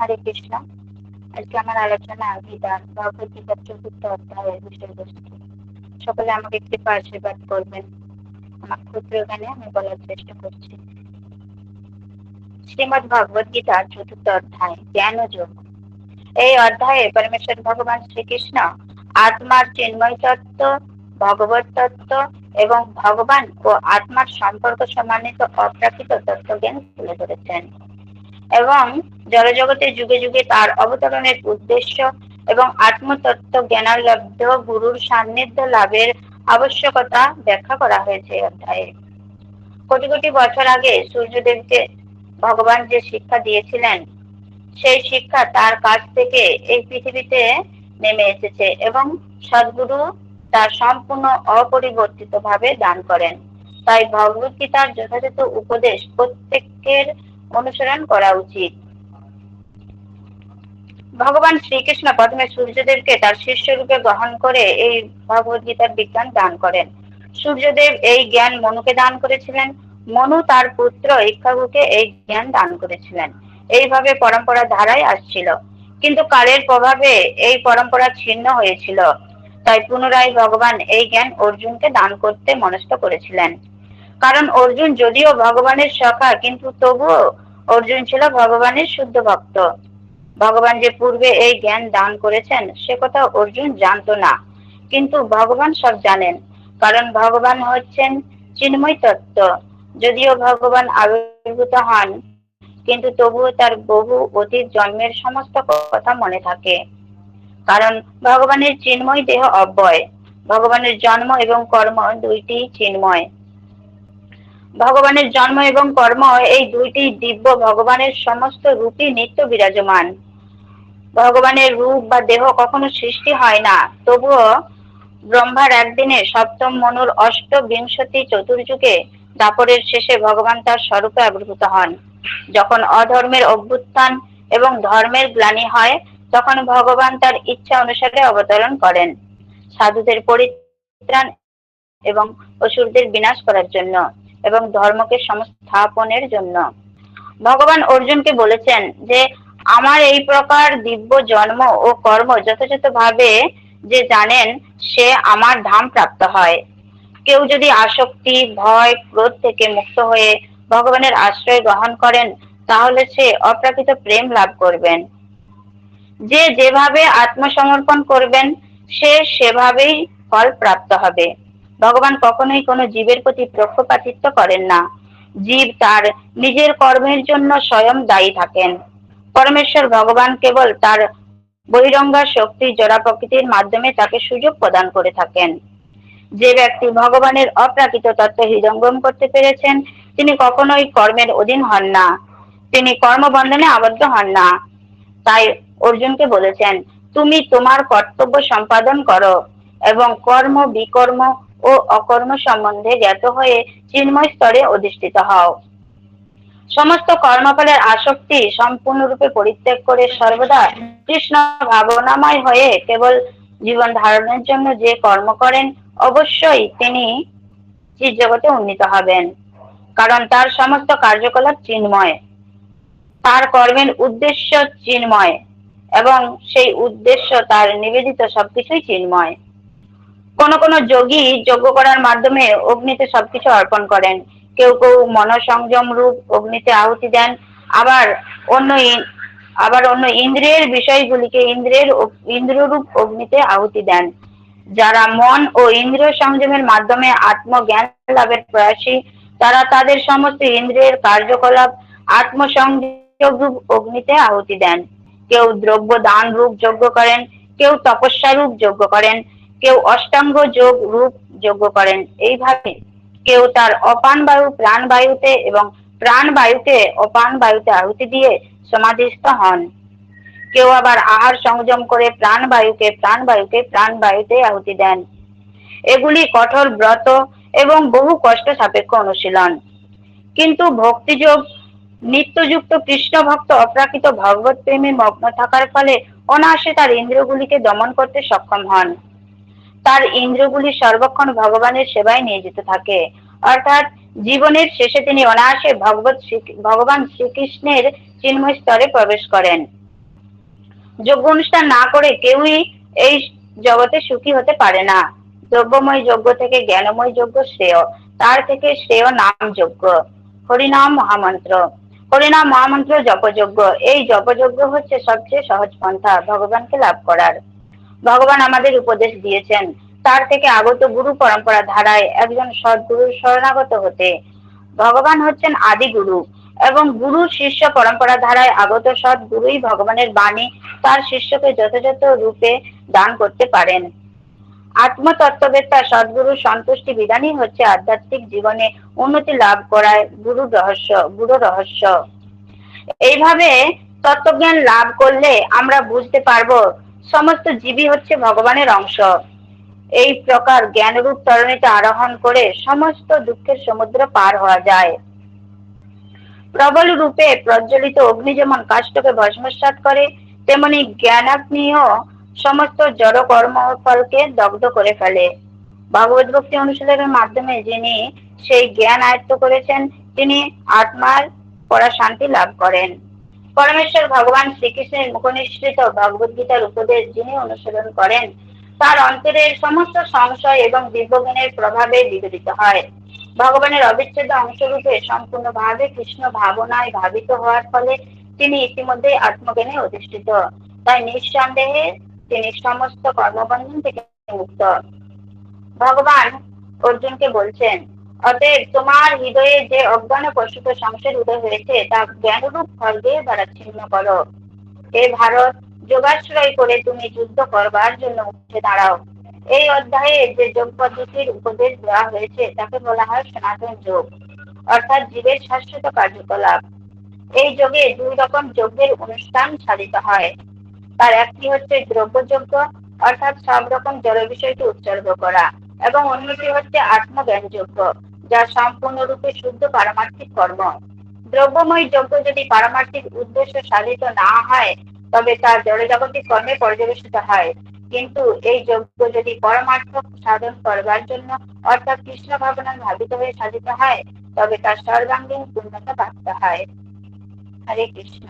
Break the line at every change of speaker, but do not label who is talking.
হরে কৃষ্ণ। আজকে আমার আলোচনা বিধান ভগবত গীতার চতুর্থ অধ্যায়ের বিষয়বস্তু। সকলে আমাকে কৃপা আশীর্বাদ করবেন। আমার ক্ষুদ্র জ্ঞানে আমি বলার চেষ্টা করছি। শ্রীমদ ভগবত গীতার চতুর্থ অধ্যায়, জ্ঞান যোগ। এই অধ্যায়ে পরমেশ্বর ভগবান শ্রীকৃষ্ণ আত্মার চিন্ময় তত্ত্ব, ভগবত তত্ত্ব এবং ভগবান ও আত্মার সম্পর্ক সম্মানিত অপ্রাকৃত তত্ত্বজ্ঞান তুলে ধরেছেন। এবং জড়জগতে যুগে যুগে তার অবতরণের উদ্দেশ্য এবং আত্মতত্ত্ব জ্ঞানালব্ধ গুরুর সান্নিধ্য লাভের আবশ্যকতা ব্যাখ্যা করা হয়েছে অধ্যায়ে। কোটি কোটি বছর আগে সূর্যদেবকে ভগবান যে শিক্ষা দিয়েছিলেন, সেই শিক্ষা তার কাছ থেকে এই পৃথিবীতে নেমে এসেছে এবং সদ্গুরু তার সম্পূর্ণ অপরিবর্তিত ভাবে দান করেন। তাই ভগবত গীতার যথাযথ উপদেশ প্রত্যেকের অনুসরণ করা উচিত। ভগবান শ্রীকৃষ্ণ প্রথমে সূর্যদেবকে তার শিষ্য রূপে গ্রহণ করে এই ভগবত গীতার বিজ্ঞান দান করেন। সূর্যদেব এই জ্ঞান মনুকে দান করেছিলেন, মনু তার পুত্র ইক্ষাগুকে এই জ্ঞান দান করেছিলেন। এইভাবে পরম্পরা ধারায় আসছিল। কিন্তু কালের প্রভাবে এই পরম্পরা ছিন্ন হয়েছিল। তাই পুনরায় ভগবান এই জ্ঞান অর্জুনকে দান করতে মনস্থ করেছিলেন। কারণ অর্জুন যদিও ভগবানের সখা, কিন্তু তবুও অর্জুন ছিল ভগবানের শুদ্ধ ভক্ত। ভগবান যে পূর্বে এই জ্ঞান দান করেছেন, সে কথা অর্জুন জানতো না। কিন্তু ভগবান সব জানেন, কারণ ভগবান হচ্ছেন চিন্ময় তত্ত্ব। যদিও ভগবান আবির্ভূত হন, কিন্তু তবুও তার বহু অতীত জন্মের সমস্ত কথা মনে থাকে। কারণ ভগবানের চিন্ময় দেহ অব্যয়। ভগবানের জন্ম এবং কর্ম দুইটি চিন্ময়। ভগবানের জন্ম এবং কর্ম এই দুইটি দিব্য ভগবানের সমস্ত রূপই নিত্য বিরাজমান। ভগবানের রূপ বা দেহ কখনো সৃষ্টি হয় না। তবুও ব্রহ্মার একদিনে সপ্তম মনুর অষ্ট বিংশতি চতুর্যুগে দাপরের শেষে ভগবান তার স্বরূপে আবির্ভূত হন। যখন অধর্মের অভ্যুত্থান এবং ধর্মের গ্লানি হয়, তখন ভগবান তার ইচ্ছা অনুসারে অবতরণ করেন সাধুদের পরিত্রাণ এবং অসুরদের বিনাশ করার জন্য। এবং ধর্মকে সংস্থাপনের জন্য। ভগবান অর্জুনকে বলেছেন যে, আমার এই প্রকার দিব্য জন্ম ও কর্ম যথাযথভাবে যে জানেন, সে আমার ধাম প্রাপ্ত হয়। কেউ যদি আসক্তি, ভয়, ক্রোধ থেকে মুক্ত হয়ে ভগবানের আশ্রয় গ্রহণ করেন, তাহলে সে অপ্রাকৃত প্রেম লাভ করবেন। যে যেভাবে আত্মসমর্পণ করবেন, সে সেভাবেই ফল প্রাপ্ত হবে। ভগবান কখনোই কোনো জীবের প্রতি পক্ষপাতিত্ব করেন না। জীব তার নিজের কর্মের জন্য স্বয়ং দায়ী থাকেন। পরমেশ্বর ভগবান কেবল তার বহিরঙ্গা শক্তি জড়া প্রকৃতির মাধ্যমে তাকে সুযোগ প্রদান করে থাকেন। যে ব্যক্তি ভগবানের অপ্রাকৃত তত্ত্ব হৃদঙ্গম করতে পেরেছেন, তিনি কখনোই কর্মের অধীন হন না। তিনি কর্মবন্ধনে আবদ্ধ হন না। তাই অর্জুনকে বলেছেন, তুমি তোমার কর্তব্য সম্পাদন করো এবং কর্ম বিকর্ম ও অকর্ম সম্বন্ধে জ্ঞাত হয়ে চিন্ময় স্তরে অধিষ্ঠিত হও। সমস্ত কর্মফলের আসক্তি সম্পূর্ণরূপে পরিত্যাগ করে সর্বদা কৃষ্ণ ভাবনাময় হয়ে কেবল জীবন ধারণের জন্য যে কর্ম করেন, অবশ্যই তিনি জগতে উন্নীত হবেন। কারণ তার সমস্ত কার্যকলাপ চিন্ময়। তার কর্মের উদ্দেশ্য চিন্ময় এবং সেই উদ্দেশ্য তার নিবেদিত সবকিছুই চিন্ময়। কোন কোন যোগী যজ্ঞ করার মাধ্যমে অগ্নিতে সবকিছু অর্পণ করেন। কেউ কেউ মনসংযম রূপ অগ্নিতে আহুতি দেন, আবার অন্য আবার অন্য ইন্দ্রিয়ের বিষয়গুলিকে ইন্দ্রিয়ের ইন্দ্ররূপ অগ্নিতে আহুতি দেন। যারা মন ও ইন্দ্রিয় সংযমের মাধ্যমে আত্মজ্ঞান লাভের প্রয়াসী, তারা তাদের সমস্ত ইন্দ্রিয়ের কার্যকলাপ আত্মসংযোগ রূপ অগ্নিতে আহুতি দেন। কেউ দ্রব্য দান রূপ যজ্ঞ করেন, কেউ তপস্যা রূপ যজ্ঞ করেন কেউ অষ্টাঙ্গ যোগ রূপ যোগ্য করেন। এইভাবে কেউ তার অপান বায়ু, প্রাণ বায়ুতে এবং প্রাণ বায়ুতে অপান বায়ুতে আহুতি দিয়ে সমাধিস্থ হন। কেউ আবার আহার সংযম করে প্রাণ বায়ুকে প্রাণ বায়ুকে প্রাণ বায়ুতে আহুতি দেন। এগুলি কঠোর ব্রত এবং বহু কষ্ট সাপেক্ষ অনুশীলন। কিন্তু ভক্তিযোগ, নিত্যযুক্ত কৃষ্ণ ভক্ত, অপ্রাকৃত ভগবত প্রেমে মগ্ন থাকার ফলে অনায়াসে তার ইন্দ্রিয়গুলিকে দমন করতে সক্ষম হন। তার ইন্দ্রগুলি সর্বক্ষণ ভগবানের সেবায় নিয়োজিত থাকে। অর্থাৎ জীবনের শেষে তিনি অনায়াসে ভগবত ভগবান শ্রীকৃষ্ণের চিন্ময় স্তরে প্রবেশ করেন। যোগ্য অনুষ্ঠান না করে কেউই এই জগতে সুখী হতে পারে না। দ্রব্যময় যজ্ঞ থেকে জ্ঞানময় যজ্ঞ শ্রেয়। তার থেকে শ্রেয় নাম যজ্ঞ। হরিনাম মহামন্ত্র। হরিনাম মহামন্ত্র জপযজ্ঞ। এই জপযজ্ঞ হচ্ছে সবচেয়ে সহজ পন্থা ভগবানকে লাভ করার। ভগবান আমাদের উপদেশ দিয়েছেন। তার থেকে আগত গুরু পরম্পরা ধারায় একজন সদ্গুরুর শরণাগত হতে। ভগবান হচ্ছেন আদি গুরু এবং গুরু শিষ্য পরম্পরা ধারায় আগত সৎ গুরুই ভগবানের বাণী তার শিষ্যকে যথাযথ রূপে দান করতে পারেন। আত্মতত্ত্ববেত্তা সদ্গুরু সন্তুষ্টি বিধানই হচ্ছে আধ্যাত্মিক জীবনে উন্নতি লাভ করায় গুরু রহস্য গুরু রহস্য। এইভাবে তত্ত্বজ্ঞান লাভ করলে আমরা বুঝতে পারব সমস্ত জীবই হচ্ছে ভগবানের অংশ। এই প্রকার জ্ঞানরূপ তরণীতে আরোহণ করে সমস্ত দুঃখের সমুদ্র পার হওয়া যায়। প্রবল রূপে প্রজ্বলিত অগ্নি যেমন কাষ্টকে ভস্মসাত করে, তেমনি জ্ঞানাগ্নিও সমস্ত জড় কর্মফলকে দগ্ধ করে ফেলে। ভাগবত ভক্তি অনুশীলনের মাধ্যমে যিনি সেই জ্ঞান আয়ত্ত করেছেন, তিনি আত্মার পরা শান্তি লাভ করেন। পরমেশ্বর ভগবান শ্রীকৃষ্ণের মুখনিসৃত ভগবত গীতার উপদেশ যিনি অনুসরণ করেন, তার অন্তরের সমস্ত সংশয় এবং দিব্যজ্ঞানের প্রভাবে বিগলিত হয়। ভগবানের অবিচ্ছেদ্য অংশরূপে সম্পূর্ণভাবে কৃষ্ণ ভাবনায় ভাবিত হওয়ার ফলে তিনি ইতিমধ্যে আত্মজ্ঞানে অধিষ্ঠিত। তাই নিঃসন্দেহে তিনি সমস্ত কর্মবন্ধন থেকে মুক্ত। ভগবান অর্জুনকে বলছেন অতএব তোমার হৃদয়ে যে অজ্ঞান পশুত সংসার উদয় হয়েছে, তা জ্ঞানরূপ খড়গে দ্বারা ছিন্ন করো। হে ভারত, যোগাশ্রয় করে তুমি যুদ্ধ করবার জন্য উঠে দাঁড়াও। এই অধ্যায়ে যে যোগ পদ্ধতির উপদেশ দেওয়া হয়েছে, তাকে বলা হয় সনাতন যোগ, অর্থাৎ জীবের শাশ্বত কার্যকলাপ। এই যোগে দুই রকম যজ্ঞের অনুষ্ঠান সাধিত হয়। তার একটি হচ্ছে দ্রব্যযজ্ঞ, অর্থাৎ সব রকম জড় বিষয়কে উৎসর্গ করা। এবং অন্যটি হচ্ছে আত্মজ্ঞানযোগ্য যা সম্পূর্ণরূপে শুদ্ধ পারমার্থিক কর্ম। দ্রব্যময় যজ্ঞ যদি পারমার্থিক উদ্দেশ্য সাধিত না হয়, তবে তা জড়জাগতিক কর্মে পর্যবেসিত হয়। কিন্তু এই যজ্ঞ যদি পরমার্থ সাধন করবার জন্য অর্থাৎ কৃষ্ণ ভাবনার ভাবিত হয়ে সাধিত হয়, তবে তার সর্বাঙ্গীন পূর্ণতা প্রাপ্ত হয়। হরে কৃষ্ণ।